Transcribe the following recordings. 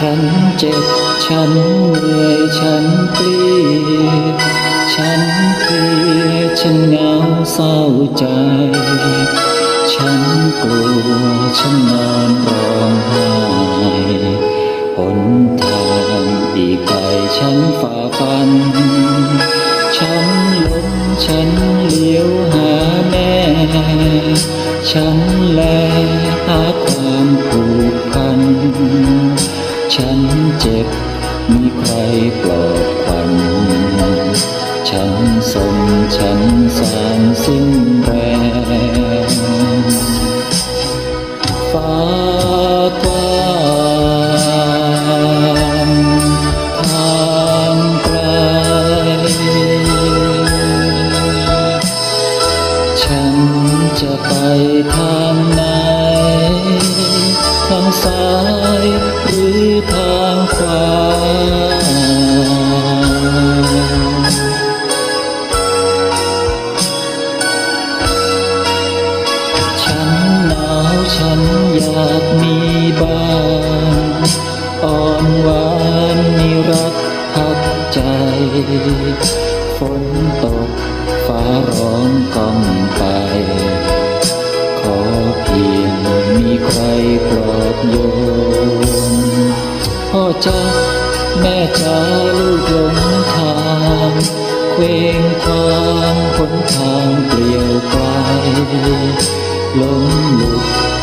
ฉันเจ็บ ฉันเหนื่อย ฉันเปลียดฉันเพลียฉันเหงาเศร้าใจ ฉันกลัว ฉันนอนร้องไห้หนทางอีกไกลฉันฝ่าฟัน ฉันหลงฉันเลี้ยวหาแม่ ฉันแลหาควางขวาฉันหนาวฉันอยากมีบ้านอ่อนหวานมีรักพักใจ ฝนตกฟ้าร้องก้องไป ขอเพียงมีใครปลอบโยน พ่อจ้าแม่จ้าลูกหลงทางเคว้งคว้างหนทางเปลี่ยวไกลล้มลุก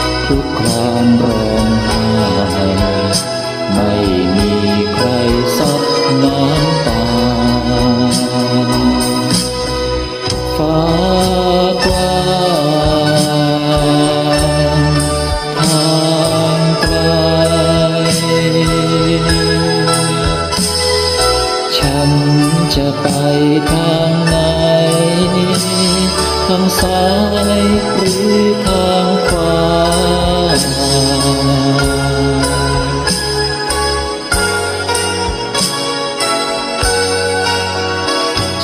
จะไปทางไหน ทางซ้ายหรือทางขวา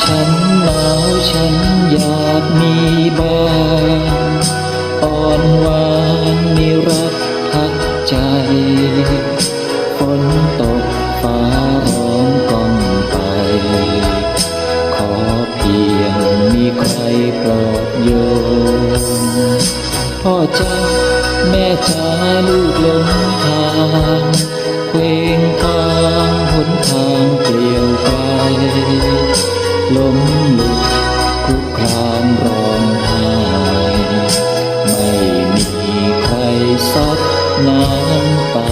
ฉันหนาวฉันอยากมีบ้านอ่อนหวาน ใครปลอบโยนพ่อจ้าแม่จ้าลูกหลงทางเคว้งคว้างหนทางเปลี่ยวไกลล้มลุกคุกคลานร้องไห้ไม่มีใครซับน้ำ